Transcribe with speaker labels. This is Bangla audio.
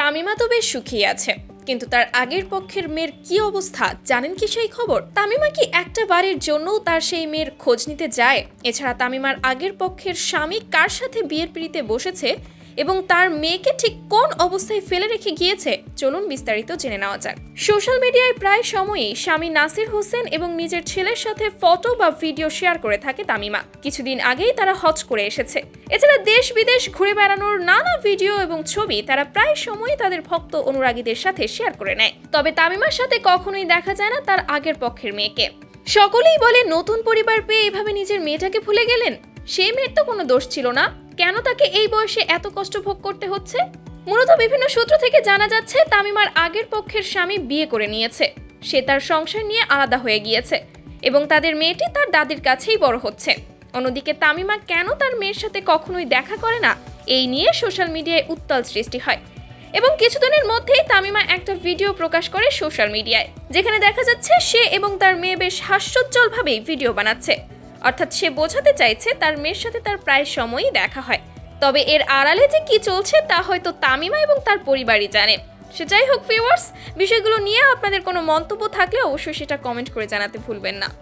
Speaker 1: তামিমা তো বেশ সুখী আছে, কিন্তু তার আগের পক্ষের মেয়ের কি অবস্থা জানেন কি সেই খবর? তামিমা কি একটা বাড়ির জন্যও তার সেই মেয়ের খোঁজ নিতে যায়? এছাড়া তামিমার আগের পক্ষের স্বামী কার সাথে বিয়ের পিড়িতে বসেছে? এবং তার মেয়েকে ঠিক কোন অবস্থায় ফেলে রেখে গিয়েছে, চলুন বিস্তারিত জেনে নেওয়া যাক। সোশ্যাল মিডিয়ায় প্রায় সময়ই স্বামী নাসির হোসেন এবং নিজের ছেলের সাথে ফটো বা ভিডিও শেয়ার করে থাকে তামিমা। কিছুদিন আগেই তারা হজ করে এসেছে। এছাড়া দেশ বিদেশ ঘুরে বেড়ানোর নানা ভিডিও এবং ছবি তারা প্রায় সময়ই তাদের ভক্ত অনুরাগীদের সাথে শেয়ার করে নেয়। তবে তামিমার সাথে কখনোই দেখা যায় না তার আগের পক্ষের মেয়েকে। সকলেই বলে, নতুন পরিবার পেয়ে এভাবে নিজের মেয়েটাকে ভুলে গেলেন? সেই মেয়ের তো কোনো দোষ ছিল না। কেন তাকে এই বয়সে এত কষ্ট ভোগ করতে হচ্ছে? মূলত বিভিন্ন সূত্র থেকে জানা যাচ্ছে, তামিমার আগের পক্ষের স্বামী বিয়ে করে নিয়েছে। সে তার সংসার নিয়ে আলাদা হয়ে গিয়েছে এবং তাদের মেয়েটি তার দাদির কাছেই বড় হচ্ছে। অন্যদিকে তামিমা কেন তার মেয়ের সাথে কখনোই দেখা করে না, এই নিয়ে সোশ্যাল মিডিয়ায় উত্তাল সৃষ্টি হয়। এবং কিছুদিনের মধ্যেই তামিমা একটা ভিডিও প্রকাশ করে সোশ্যাল মিডিয়ায়, যেখানে দেখা যাচ্ছে সে এবং তার মেয়ে বেশ হাস্যোজ্জ্বলভাবেই ভিডিও বানাচ্ছে। অর্থাৎ সে বোঝাতে চাইছে তার মেয়ের সাথে তার প্রায় সময়ই দেখা হয়। তবে এর আড়ালে যে কি চলছে তা হয়তো তামিমা এবং তার পরিবারই জানে। সে যাই হোক ফিওয়ার্স বিষয়গুলো নিয়ে আপনাদের কোনো মন্তব্য থাকলে অবশ্যই সেটা কমেন্ট করে জানাতে ভুলবেন না।